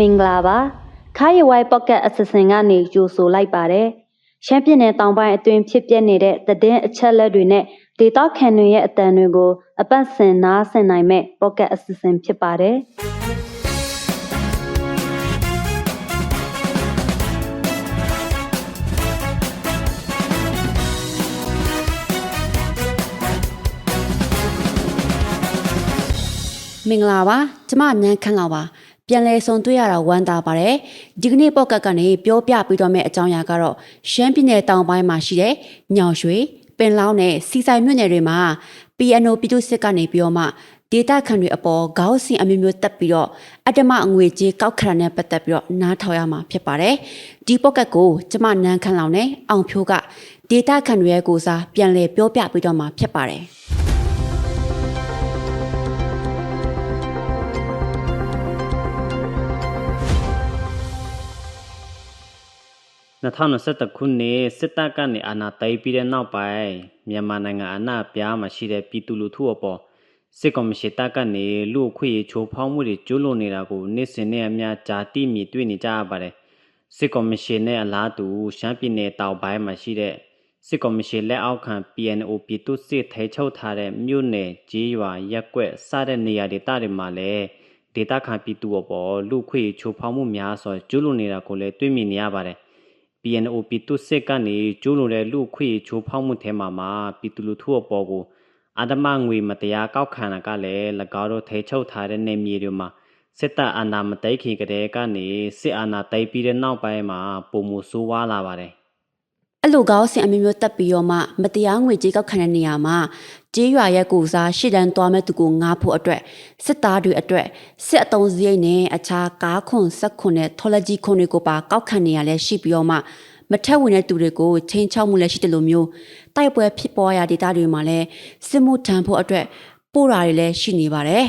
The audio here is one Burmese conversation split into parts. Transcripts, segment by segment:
မင်္ဂလာပါခါရီဝိုင်ပေါ့ကတ်အစစင်ကနေကြိုဆိုလိုက်ပါတယ်ရှမ်းပြည်နယ်တောင်ပိုင်းအတွင်းဖြစ်ပျက်နေတဲ့သတင်းအချက်အလက်တွေနဲ့ဒေတာခန်တွေရဲ့အတန်တွေကိုအပတ်စဉ်နားဆင်နိုင်မဲ့ပေါ့ကတ်အစစင်ဖြစ်ပါတယ်မင်္ဂလာပါကျမနန်းခန့်လောက်ပါ ပြန်လဲဆုံတွေ့ရတာဝမ်းသာပါတယ်ဒီကနေ့ပေါ့ကတ်ကနေပြောပြပြီးတော့မယ့်အကြောင်းအရာကတော့ရှမ်းပြည်နယ်တောင်ပိုင်းမှာရှိတဲ့ညောင်ရွှေပင်လောင်းနဲ့စီဆိုင်မြို့နယ်တွေမှာ PNO ပြည်သူစစ်ကနေပြီးတော့မှဒေတာခန်တွေအပေါ်ခေါင်းစဉ်အမျိုးမျိုးတက်ပြီးတော့အတ္တမအငွေကြေးကောက်ခရနဲ့ပတ်သက်ပြီးတော့နားထောင်ရမှာဖြစ်ပါတယ်ဒီပေါ့ကတ်ကိုကျမနန်းခန့်လောက်နဲ့အောင်ဖြိုးကဒေတာခန်တွေရဲ့ကိုစားပြန်လဲပြောပြပြီးတော့မှာဖြစ်ပါတယ် 2021ခုနှစ်စစ်တပ်ကနေအာဏာသိမ်းပြီးတဲ့နောက်ပိုင်းမြန်မာနိုင်ငံအနှံ့အပြားမှာရှိတဲ့ပြည်သူလူထုအပေါ်စစ်ကောင်စီတပ်ကနေလူအခွင့်အရေးချိုးဖောက်မှုတွေကျူးလွန်နေတာကိုနေ့စဉ်နဲ့အမျှကြာတိမြင်တွေ့နေကြရပါတယ်စစ်ကောင်စီနဲ့အလားတူရှမ်းပြည်နယ်တောင်ပိုင်းမှာရှိတဲ့စစ်ကောင်စီလက်အောက်ခံ PNO ပြည်သူစစ်ထဲချုပ်ထားတဲ့မြို့နယ်ကြီးရွာရက်ကွက်စတဲ့နေရာဒေသတွေမှာလည်းဒေသခံပြည်သူအပေါ်လူအခွင့်အရေးချိုးဖောက်မှုများစွာကျူးလွန်နေတာကိုလည်းတွေ့မြင်နေရပါတယ် PNO ပြည်သူစစ်ကနေကျူးလွန်တဲ့လူခွေချိုးဖောက်မှုထဲမှာမှာပြည်သူလူထုအပေါ်ကိုအာဓမငွေမတရားကောက်ခံတာကလည်း၎င်းတို့ထိချုပ်ထားတဲ့နေမြေတွေမှာစစ်တပ်အာဏာမသိမ်းခင်ကတည်းကနေစစ်အာဏာသိမ်းပြီးတဲ့နောက်ပိုင်းမှာပုံမှုဆိုးဝါးလာပါတယ် အဲ့လိုကောင်းစင်အမျိုးမျိုးတက်ပြီးတော့မှမတရားငွေကြေးကောက်ခံတဲ့နေရာမှာကြေးရွာရဲ့ကိုစားရှစ်တန်းသွားမဲ့သူကိုငားဖို့အတွက်စစ်သားတွေအတွက်စစ်အုံစရိတ်နဲ့အခြားကားခွန်ဆက်ခွန်နဲ့ထော်လက်ကြီးခွန်တွေကိုပါကောက်ခံနေရလဲရှိပြီးတော့မှမထက်ဝင်တဲ့သူတွေကိုချင်းချောက်မှုလည်းရှိတယ်လို့မျိုးတိုက်ပွဲဖြစ်ပေါ်ရာဒေသတွေမှာလည်းစစ်မှုထမ်းဖို့အတွက်ပို့တာတွေလည်းရှိနေပါတယ်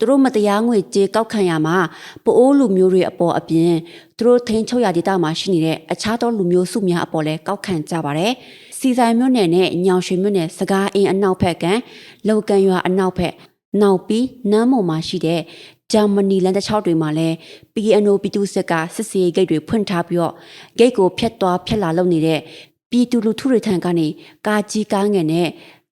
သူတို့မတရားငွေကြေးကောက်ခံရမှာပိုအိုးလူမျိုးတွေအပေါ်အပြင်သူတို့ထိန်းချုပ်ရာဒေသမှာရှိနေတဲ့အခြားသောလူမျိုးစုများအပေါ်လည်းကောက်ခံကြပါတယ်။စီဆိုင်မြို့နယ်နဲ့ညောင်ရွှေမြို့နယ်စကားအင်းအနောက်ဘက်ကလောကန်ရွာအနောက်ဘက်နောက်ပြီးနမ်းမုံမှာရှိတဲ့ဂျာမနီလန်တစ်ချောက်တွေမှာလည်း PNO ပြည်သူစစ်ကစစ်စေးဂိတ်တွေဖွင့်ထားပြီးတော့ဂိတ်ကိုဖျက်သွားဖျက်လာလုပ်နေတဲ့ပြည်သူလူထုတွေထံကနေကာကြီးကားငယ်နဲ့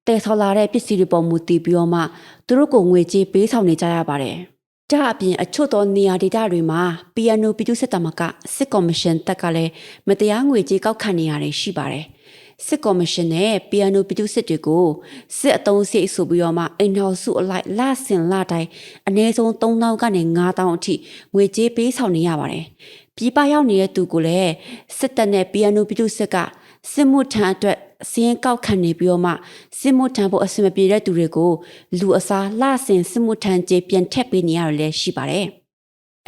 တည်ဆော်လာတဲ့ပစ္စည်းတွေပေါ်မူတည်ပြီးတော့မှသူတို့ကိုငွေကြေးပေးဆောင်နေကြရပါတယ်။ဒါအပြင်အချို့သောနေရာဒေသတွေမှာ PNO ပြည်သူစစ်တမကစစ်ကော်မရှင်တက်ကလည်းမတရားငွေကြေးကောက်ခံနေရတယ်ရှိပါတယ်။စစ်ကော်မရှင်နဲ့ PNO ပြည်သူစစ်တွေကိုစစ်အုံစိတ်ဆိုပြီးတော့မှအိမ်တော်စုအလိုက်လဆင်လတိုင်းအနည်းဆုံး3000ကနေ9000အထိငွေကြေးပေးဆောင်နေရပါတယ်။ပြည်ပရောက်နေတဲ့သူကိုလည်းစစ်တပ်နဲ့ PNO ပြည်သူစစ်ကစစ်မှုထမ်းအတွက် စင်းကောက်ခံနေပြီးတော့မှစစ်မှုထမ်းဖို့အဆင်မပြေတဲ့သူတွေကိုလူအစားလှဆင်စစ်မှုထမ်းကြေးပြန်ထက်ပေးနေရတယ်လည်းရှိပါတယ်။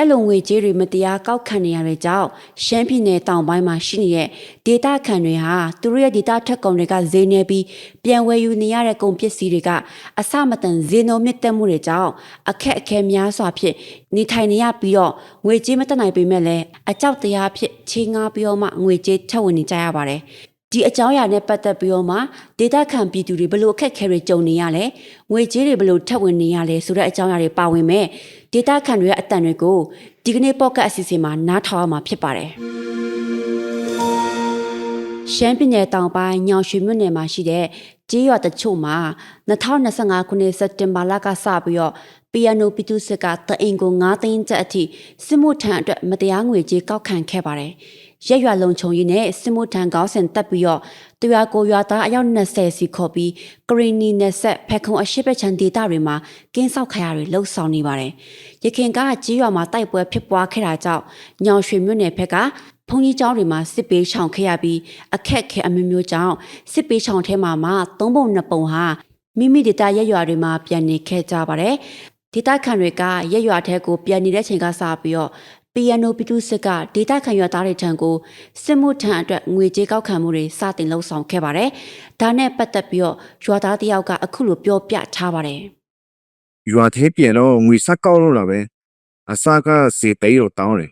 အဲ့လိုငွေကြေးတွေမတရားကောက်ခံနေရတဲ့ကြောင့်ရှမ်းပြည်နယ်တောင်ပိုင်းမှာရှိနေတဲ့ဒေတာခံတွေဟာသူတို့ရဲ့ဒေတာထက်ကုန်တွေကဈေးနေပြီးပြန်ဝယ်ယူနေရတဲ့ကုန်ပစ္စည်းတွေကအစမတန်ဈေးနှုန်းမြင့်တက်မှုတွေကြောင့်အခက်အခဲများစွာဖြင့်နေထိုင်နေရပြီးတော့ငွေကြေးမတက်နိုင်ပေမဲ့လည်းအကြောက်တရားဖြစ်ချေးငှားပြီးတော့မှငွေကြေးထပ်ဝင်နေကြရပါတယ်။ ဒီအကြောင်းအရာနဲ့ပတ်သက်ပြီးတော့မှဒေတာခံပြည်သူတွေဘလို့အခက်အခဲတွေကြုံနေရလဲငွေကြေးတွေဘလို့ထပ်ဝင်နေရလဲဆိုတဲ့အကြောင်းအရာတွေပါဝင်မဲ့ဒေတာခံတွေရဲ့အတန်တွေကိုဒီကနေ့ပေါ့ကတ်အစီအစဉ်မှာနားထောင်ရမှာဖြစ်ပါတယ်ရှမ်းပြည်နယ်တောင်ပိုင်းညောင်ရွှေမြို့နယ်မှာရှိတဲ့ကြေးရွာတချို့မှာ2025ခုနှစ်စက်တင်ဘာလကစပြီးတော့ PNO ပြည်သူစစ်ကတအင်ကို9သိန်းကျပ်အထိစစ်မှုထမ်းအတွက်မတရားငွေကြေးကောက်ခံခဲ့ပါတယ်။ ရက်ရွာလုံခြုံရေးနဲ့စစ်မှုထမ်းကောင်းစင်တက်ပြီးတော့တရွာကိုရွာသားအယောက်20စီခေါ်ပြီးကရီနီနယ်ဆက်ဖက်ခုံအရှိပချန်ဒေတာတွေမှာကင်းဆောက်ခရတွေလှုပ်ဆောင်နေပါတယ်။ရခင်ကကြေးရွာမှာတိုက်ပွဲဖြစ်ပွားခဲ့တာကြောင့်ညောင်ရွှေမြို့နယ်ဘက်ကဘုံကြီးကျောင်းတွေမှာစစ်ပေးရှောင်ခဲ့ရပြီးအခက်ခဲအမျိုးမျိုးကြောင့်စစ်ပေးရှောင်ထဲမှာမှသုံးပုံနှစ်ပုံဟာမိမိဒေတာရက်ရွာတွေမှာပြန်နေခဲ့ကြပါတယ်။ဒေတာခံတွေကရက်ရွာထဲကိုပြန်နေတဲ့ချိန်ကစပြီးတော့ PNO ပြည်သူစစ်ကဒေတာခံရွာသားတွေထံကိုစစ်မှုထမ်းအတွက်ငွေကြေးကောက်ခံမှုတွေစတင်လှုပ်ဆောင်ခဲ့ပါတယ်။ဒါနဲ့ပတ်သက်ပြီးတော့ရွာသားတယောက်ကအခုလိုပြောပြထားပါတယ်ရွာသေးပြန်တော့ငွေစကောက်လို့လာပဲအစကစေသိတော့တောင်းတယ်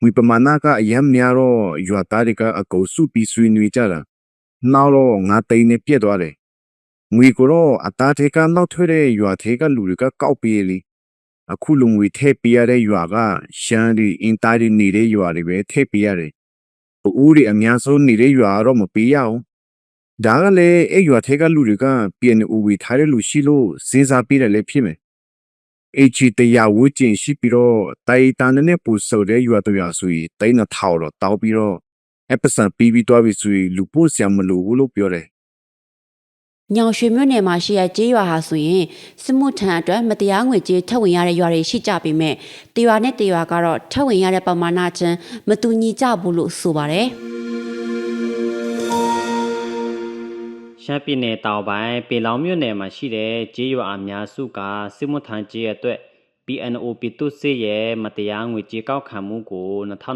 ငွေပမာဏကအယမ်းများတော့ရွာသားတွေကအကုန်စုပြီးဆွေးနွေးကြတာနောက်တော့ငါတိန်နဲ့ပြက်သွားတယ်ငွေကိုတော့အသားသေးကနောက်ထွက်တဲ့ရွာသေးကလူတွေကကောက်ပေးလေ အခုလုံငွေထည့်ပေးရတဲ့ရွာကရှမ်းဒီအင်တာရီနေတဲ့ရွာတွေပဲထည့်ပေးရတယ်။ပူးတွေအများဆုံးနေတဲ့ရွာတော့မပေးရအောင်။ဒါကလည်းအဲ့ရွာထဲကလူတွေက PNO ထားတဲ့လူရှိလို့စဉ်းစားပေးတယ်လည်းဖြစ်မယ်။အချီတရားဝကျင်ရှိပြီးတော့တိုင်တန်နဲ့ပူဆိုတဲ့ရွာတရွာဆိုရင်တိုင်နှစ်ထောင်တော့တောက်ပြီးတော့အပစံပြီးပြီးတော့ပြီဆိုရင်လူပို့ဆရာမလို့ဘူးလို့ပြောတယ် ညောင်ရွှေမြို့နယ်မှာရှိတဲ့ကျေးရွာဟာဆိုရင်စစ်မှုထမ်းအတွက်မတရားငွေကြေးထပ်ဝင်ရတဲ့ရွာတွေရှိကြပေမဲ့တရွာနဲ့တရွာကတော့ထပ်ဝင်ရတဲ့ပမာဏချင်းမတူညီကြဘူးလို့ဆိုပါတယ်ရှမ်းပြည်နယ်တောင်ပိုင်းပေလောင်မြို့နယ်မှာရှိတဲ့ကြေးရွာအများစုကစစ်မှုထမ်းကြေးအတွက် PNO ပြည်သူ့စစ်ရဲ့မတရားငွေကြေးကောက်ခံမှုကို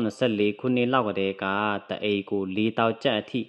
2024ခုနှစ်လောက်ကတည်းကတအိတ်ကို၄တောက်ကျပ်အထိ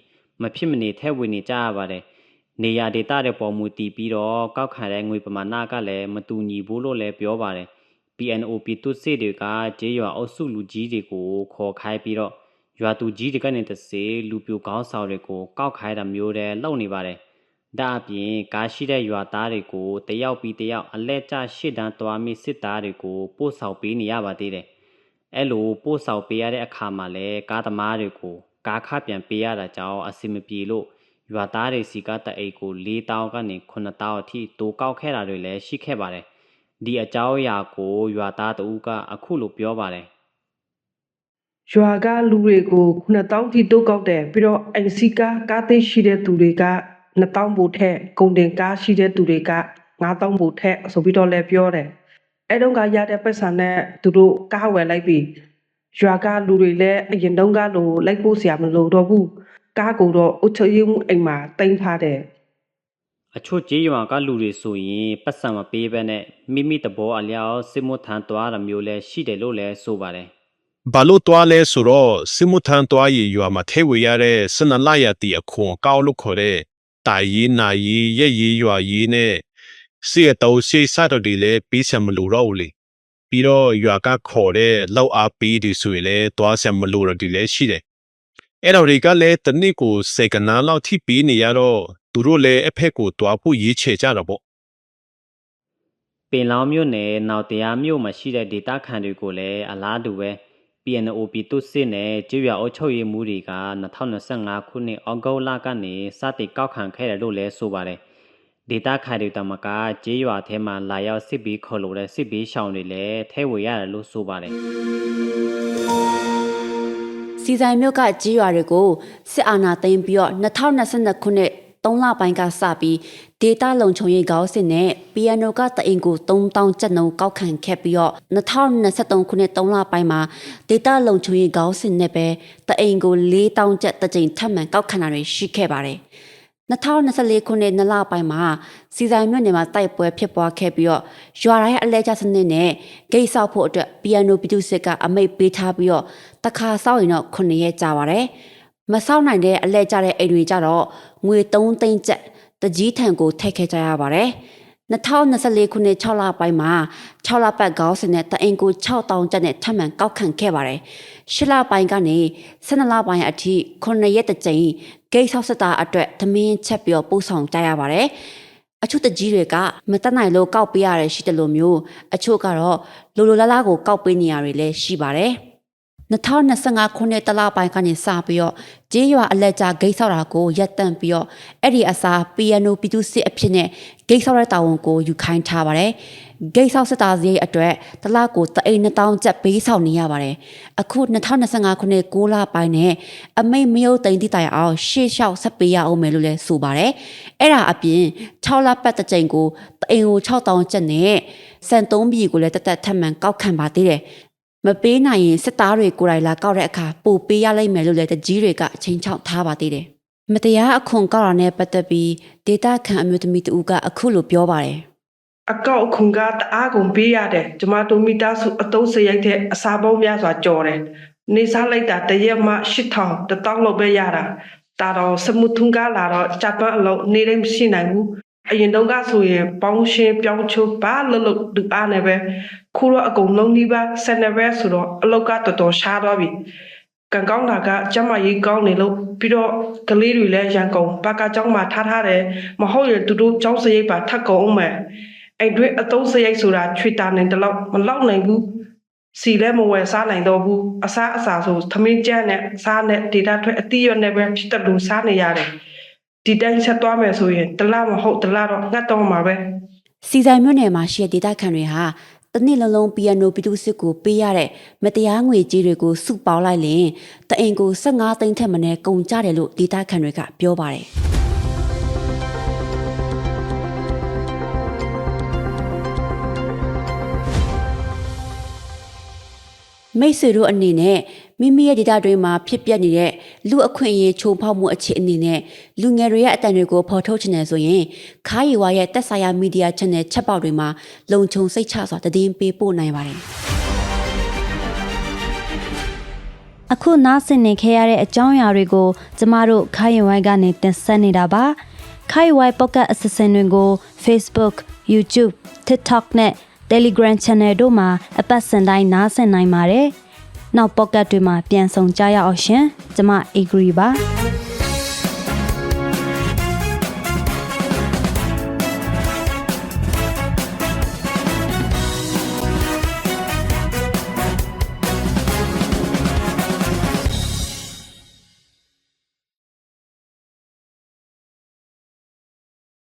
မဖြစ်မနေထည့်ဝင်နေကြရပါတယ်။ နေရာဒေသတွေပေါ်မူတည်ပြီးတော့ကောက်ခံတဲ့ငွေပမာဏကလည်းမတူညီဘူးလို့လည်းပြောပါတယ်။ PNO ပြည်သူ့စစ်တွေကကြေးရွာအုပ်စုလူကြီးတွေကိုခေါ်ခိုင်းပြီးတော့ရွာသူကြီးတွေကနေတစေလူပြိုကောင်းဆောင်တွေကိုကောက်ခိုင်းတာမျိုးတဲ့လုပ်နေပါတယ်။ဒါအပြင်ကားရှိတဲ့ရွာသားတွေကိုတယောက်ပြီးတယောက်အလဲကျရှစ်တန်းသွားမိစစ်သားတွေကိုပို့ဆောင်ပေးနေရပါသေးတယ်။အဲ့လိုပို့ဆောင်ပေးရတဲ့အခါမှာလည်းကားသမားတွေကိုကားခပြန်ပေးရတာကြောင့်အဆင်မပြေလို့ ရွာသားတွေစီကတအိတ်ကို၄တောင်းကနေ9တောင်းအထိတိုးကောက်ခဲ့တာတွေလည်းရှိခဲ့ပါတယ်။ဒီအကြောင်းအရာကိုရွာသားတဦးကအခုလိုပြောပါတယ်ရွာကလူတွေကို9000ထိတိုးကောက်တယ်ပြီးတော့အိမ်စီကားကားသိမ်းရှိတဲ့သူတွေက2000ဘို့ထက်ကုန်တင်ကားရှိတဲ့သူတွေက9000ဘို့ထက်ဆိုပြီးတော့လည်းပြောတယ်အဲ့တော့ကရတဲ့ပတ်စံနဲ့သူတို့ကားဝယ်လိုက်ပြီရွာကလူတွေလည်းအရင်တုန်းကလိုလိုက်ဖို့ဆရာမလိုတော့ဘူး ကားကိုတော့အုတ်ချရုံအိမ်မှာတင်ထားတယ်အချို့ကြေးရွာကလူတွေဆိုရင်ပတ်စံမပေးဘဲနဲ့မိမိတဘောအလျောက်စစ်မှုထမ်းသွားတာမျိုးလည်းရှိတယ်လို့လည်းဆိုပါတယ်ဘာလို့တွားလဲဆိုတော့စစ်မှုထမ်းတွားရည်ရွာမှာထဲဝေရတဲ့စနလရတီအခွန်ကောက်လို့ခေါ်တဲ့တာရီနာရီရက်ရီရွာရီနဲ့စီရတောစီစတော်ဒီလည်းပေးစမလို့တော့ဘူးလေပြီးတော့ရွာကခေါ်တဲ့လောက်အားပေးဒီဆိုရင်လည်းတွားစမလို့တော့ဒီလည်းရှိတယ် အဲ့တော့တွေကလည်းတနစ်ကိုစေကနာလောက်ထိပေးနေရတော့သူတို့လည်းအဖက်ကိုတွားဖို့ရေးချေကြတာပေါ့ပင်လောင်းမြို့နယ်နောက်တရားမြို့မှာရှိတဲ့ဒေသခံတွေကိုလည်းအလားတူပဲ PNO ပြည်သူ့စစ်နဲ့ကြေးရွာအုပ်ချုပ်ရေးမှုတွေက2025ခုနှစ်ဩဂုတ်လကနေစတင်ကောက်ခံခဲ့တယ်လို့လည်းဆိုပါတယ်ဒေသခံတွေတမကကြေးရွာထဲမှာလာရောက်စစ်ပြီးခေါ်လို့တဲ့စစ်ပြီးရှောင်းတွေလည်းထဲဝေရတယ်လို့ဆိုပါတယ် စီဆိုင်မြို့ကကြေးရွာတွေကိုစစ်အာဏာသိမ်းပြီးတော့2022ခုနှစ်3လပိုင်းကစပြီးဒေတာလုံခြုံရေးကောင်းစစ်နဲ့ PNO ကတအိမ်ကို3000ကျပ်နှုန်းကောက်ခံခဲ့ပြီးတော့2023ခုနှစ်3လပိုင်းမှာဒေတာလုံခြုံရေးကောင်းစစ်နဲ့ပဲတအိမ်ကို4000ကျပ်တစ်ကြိမ်ထပ်မံကောက်ခံတာတွေရှိခဲ့ပါတယ် 2024ခုနှစ်နလပိုင်းမှာစီဆိုင်မြို့နယ်မှာတိုက်ပွဲဖြစ်ပွားခဲ့ပြီးတော့ရွာတိုင်းအလဲကျစနစ်နဲ့ဂိတ်ဆောက်ဖို့အတွက် PNO ပြည်သူစစ်ကအမိတ်ပေးထားပြီးတော့တခါဆောက်ရင်တော့9ရက်ကြာပါတယ်မဆောက်နိုင်တဲ့အလဲကျတဲ့အိမ်တွေကြတော့ငွေ3သိန်းကျပ်တကြီးထံကိုထည့်ခဲ့ကြရပါတယ် 2024ခုနှစ်6လပိုင်းမှာ6လပတ်ကောင်းစင်နဲ့တအင်ကို6000ကျပ်နဲ့ထပ်မံကောက်ခံခဲ့ပါတယ်။10လပိုင်းကနေ12လပိုင်းအထိ9ရက်တစ်ကြိမ်ဂိတ်ဆောက်စတာအတွက်သမင်းချက်ပြီးတော့ပို့ဆောင်ကြရပါတယ်။အချို့တကြီးတွေကမတက်နိုင်လို့ကောက်ပေးရတယ်ရှိတယ်လို့မျိုးအချို့ကတော့လိုလိုလားလားကိုကောက်ပေးနေရတွေလည်းရှိပါတယ်။ 2025ခုနှစ်တလပိုင်းကနေစပြီးတော့ကျေးရွာအလက်ကြဂိတ်ဆောက်တာကိုရပ်တန့်ပြီးတော့အဲ့ဒီအစား PNO ပြည်သူစစ်အဖြစ်နဲ့ဂိတ်ဆောက်တဲ့တာဝန်ကိုယူခိုင်းထားပါတယ်။ဂိတ်ဆောက်စစ်သားစရိတ်အတွက်တလကိုတအိမ်1000ကျပ်ပေးဆောင်နေရပါတယ်။အခု2025ခုနှစ်6လပိုင်းနဲ့အမိတ်မယုတ်တိန်တိတိုင်အောင်ရှေ့လျှောက်ဆက်ပေးရအောင်မယ်လို့လည်းဆိုပါတယ်။အဲ့ဒါအပြင်6လပတ်တစ်ကြိမ်ကိုတအိမ်ကို6000ကျပ်နဲ့စံ3ပြည်ကိုလည်းတသက်ထပ်မံကောက်ခံပါသေးတယ်။ မပေးနိုင်ရင်စစ်သားတွေကိုယ်တိုင်လာကောက်တဲ့အခါပို့ပေးရလိမ့်မယ်လို့လည်းတကြီးတွေကအချိန်ချောက်ထားပါသေးတယ်။မတရားအခွန်ကောက်တာနဲ့ပတ်သက်ပြီးဒေတာခန်အမျိုးသမီးတဦးကအခုလိုပြောပါတယ်အကောက်အခုကတအားကုန်ပေးရတယ်ကျမတို့မိသားစုအတုံးစရိုက်တဲ့အစာပေါင်းများစွာကြော်တယ်နေစားလိုက်တာတရက်မှ8000တတောင်းလောက်ပဲရတာဒါတော့စမှုထုံကလာတော့ဂျပန်အလုပ်နေလည်းမရှိနိုင်ဘူး အရင်တုန်းကဆိုရင်ပေါင်းရှင်းပြောင်းချိုးဘာလို့လို့ဒီအားနဲ့ပဲခုတော့အကုန်လုံးနှီးပါဆက်နေပဲဆိုတော့အလောက်ကတော်တော်ရှားသွားပြီကံကောင်းတာကကျမကြီးကောင်းနေလို့ပြီးတော့ကလေးတွေလည်းရန်ကုန်ဘက်ကကျောင်းမှာထားထားတယ်မဟုတ်ရင်သူတို့ကျောင်းစရိတ်ပါထပ်ကုန်အောင်မယ်အဲ့တွေအတုံးစရိုက်ဆိုတာချွေတာနိုင်တလောက်မလောက်နိုင်ဘူးစီလည်းမဝယ်စားနိုင်တော့ဘူးအစားအစာဆိုသမင်းကျန်းနဲ့စားနဲ့ဒေတာထွက်အတိရွက်နဲ့ပဲဖြစ်တယ်လို့စားနေရတယ် ဒီတိုင်းဆက်သွားမယ်ဆိုရင်တလားမဟုတ်တလားတော့ငတ်တော့မှာပဲစီဆိုင်မြို့နယ်မှာရှိတဲ့ဒေသခံတွေဟာတစ်နှစ်လုံးလုံးပီယနိုပီတူစစ်ကိုပေးရတဲ့မတရားငွေကြေးတွေကိုစုပေါင်းလိုက်ရင်တအိမ်ကို15သိန်းထက်မနည်းကုန်ကြတယ်လို့ဒေသခံတွေကပြောပါတယ်။မိတ်ဆွေတို့အနေနဲ့ မိမိရဲ့ဒေတာတွေမှာဖြစ်ပျက်နေတဲ့လူအခွင့်အရေးချိုးဖောက်မှုအခြေအနေနဲ့လူငယ်တွေရဲ့အတန်တွေကိုဖော်ထုတ်ချင်တယ်ဆိုရင်ခါးရီဝါရဲ့တက်ဆိုင်ရာမီဒီယာ channel ချက်ပေါက်တွေမှာလုံခြုံစိတ်ချစွာသတင်းပေးပို့နိုင်ပါတယ်အခုနားဆင်နေခဲ့ရတဲ့အကြောင်းအရာတွေကိုကျမတို့ခိုင်ရင်ဝိုင်းကနေတင်ဆက်နေတာပါခိုင်ဝိုင်း Pocket Assistant တွေကို Facebook, YouTube, TikTok နဲ့ Telegram Channel တို့မှာအပတ်စဉ်တိုင်းနားဆင်နိုင်ပါတယ် နောက် Pocket တွေမှာပြန်ဆောင်ကြရအောင်ရှင် ကျမ Agree ပါ